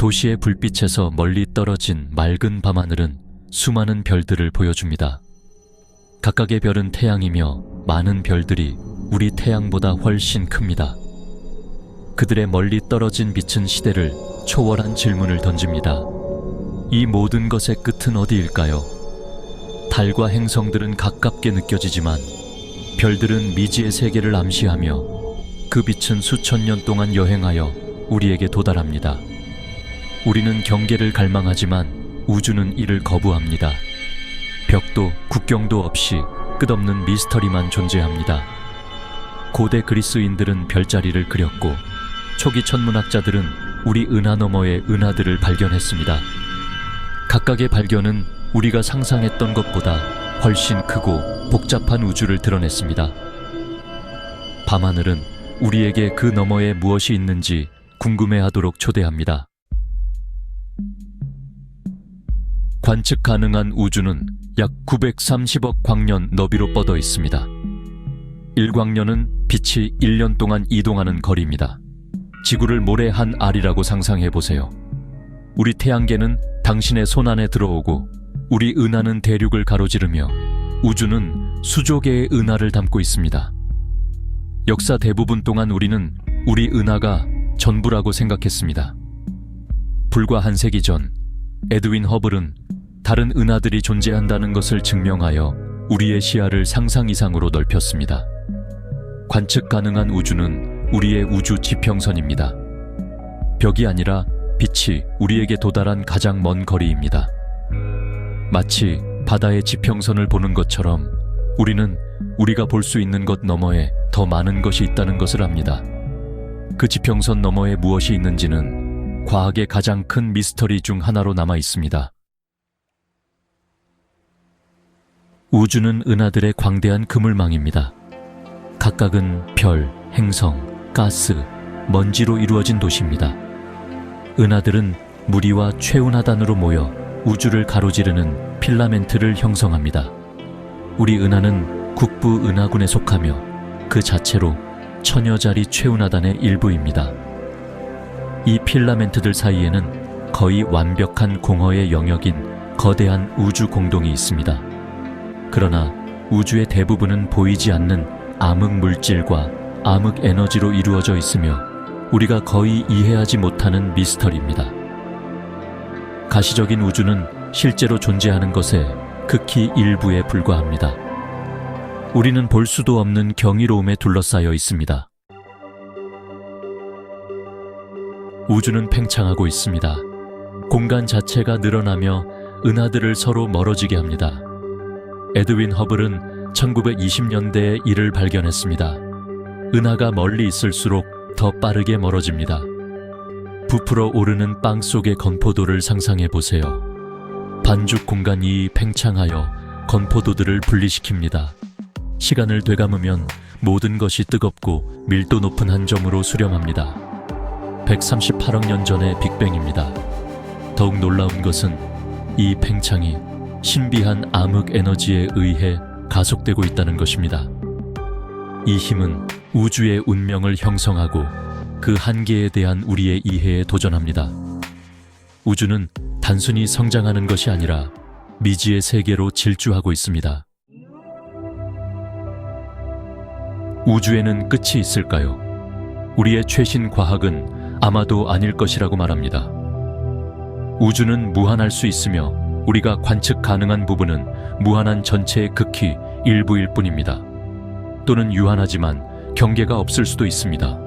도시의 불빛에서 멀리 떨어진 맑은 밤하늘은 수많은 별들을 보여줍니다. 각각의 별은 태양이며 많은 별들이 우리 태양보다 훨씬 큽니다. 그들의 멀리 떨어진 빛은 시대를 초월한 질문을 던집니다. 이 모든 것의 끝은 어디일까요? 달과 행성들은 가깝게 느껴지지만 별들은 미지의 세계를 암시하며 그 빛은 수천 년 동안 여행하여 우리에게 도달합니다. 우리는 경계를 갈망하지만 우주는 이를 거부합니다. 벽도 국경도 없이 끝없는 미스터리만 존재합니다. 고대 그리스인들은 별자리를 그렸고 초기 천문학자들은 우리 은하 너머의 은하들을 발견했습니다. 각각의 발견은 우리가 상상했던 것보다 훨씬 크고 복잡한 우주를 드러냈습니다. 밤하늘은 우리에게 그 너머에 무엇이 있는지 궁금해하도록 초대합니다. 관측 가능한 우주는 약 930억 광년 너비로 뻗어 있습니다. 1광년은 빛이 1년 동안 이동하는 거리입니다. 지구를 모래 한 알이라고 상상해 보세요. 우리 태양계는 당신의 손 안에 들어오고 우리 은하는 대륙을 가로지르며 우주는 수조 개의 은하를 담고 있습니다. 역사 대부분 동안 우리는 우리 은하가 전부라고 생각했습니다. 불과 한 세기 전 에드윈 허블은 다른 은하들이 존재한다는 것을 증명하여 우리의 시야를 상상 이상으로 넓혔습니다. 관측 가능한 우주는 우리의 우주 지평선입니다. 벽이 아니라 빛이 우리에게 도달한 가장 먼 거리입니다. 마치 바다의 지평선을 보는 것처럼 우리는 우리가 볼 수 있는 것 너머에 더 많은 것이 있다는 것을 압니다. 그 지평선 너머에 무엇이 있는지는 과학의 가장 큰 미스터리 중 하나로 남아 있습니다. 우주는 은하들의 광대한 그물망입니다. 각각은 별, 행성, 가스, 먼지로 이루어진 도시입니다. 은하들은 무리와 최운하단으로 모여 우주를 가로지르는 필라멘트를 형성합니다. 우리 은하는 국부 은하군에 속하며 그 자체로 천여자리 최운하단의 일부입니다. 이 필라멘트들 사이에는 거의 완벽한 공허의 영역인 거대한 우주 공동이 있습니다. 그러나 우주의 대부분은 보이지 않는 암흑 물질과 암흑 에너지로 이루어져 있으며 우리가 거의 이해하지 못하는 미스터리입니다. 가시적인 우주는 실제로 존재하는 것의 극히 일부에 불과합니다. 우리는 볼 수도 없는 경이로움에 둘러싸여 있습니다. 우주는 팽창하고 있습니다. 공간 자체가 늘어나며 은하들을 서로 멀어지게 합니다. 에드윈 허블은 1920년대에 이를 발견했습니다. 은하가 멀리 있을수록 더 빠르게 멀어집니다. 부풀어 오르는 빵 속의 건포도를 상상해 보세요. 반죽 공간이 팽창하여 건포도들을 분리시킵니다. 시간을 되감으면 모든 것이 뜨겁고 밀도 높은 한 점으로 수렴합니다. 138억 년 전의 빅뱅입니다. 더욱 놀라운 것은 이 팽창이 신비한 암흑 에너지에 의해 가속되고 있다는 것입니다. 이 힘은 우주의 운명을 형성하고 그 한계에 대한 우리의 이해에 도전합니다. 우주는 단순히 성장하는 것이 아니라 미지의 세계로 질주하고 있습니다. 우주에는 끝이 있을까요? 우리의 최신 과학은 아마도 아닐 것이라고 말합니다. 우주는 무한할 수 있으며 우리가 관측 가능한 부분은 무한한 전체의 극히 일부일 뿐입니다. 또는 유한하지만 경계가 없을 수도 있습니다.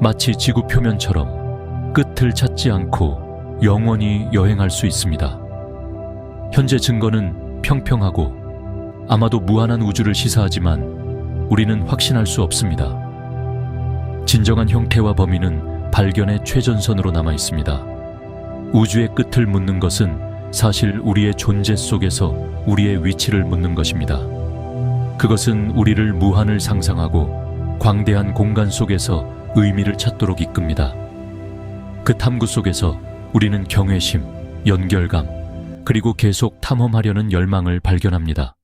마치 지구 표면처럼 끝을 찾지 않고 영원히 여행할 수 있습니다. 현재 증거는 평평하고 아마도 무한한 우주를 시사하지만 우리는 확신할 수 없습니다. 진정한 형태와 범위는 발견의 최전선으로 남아 있습니다. 우주의 끝을 묻는 것은 사실 우리의 존재 속에서 우리의 위치를 묻는 것입니다. 그것은 우리를 무한을 상상하고 광대한 공간 속에서 의미를 찾도록 이끕니다. 그 탐구 속에서 우리는 경외심, 연결감, 그리고 계속 탐험하려는 열망을 발견합니다.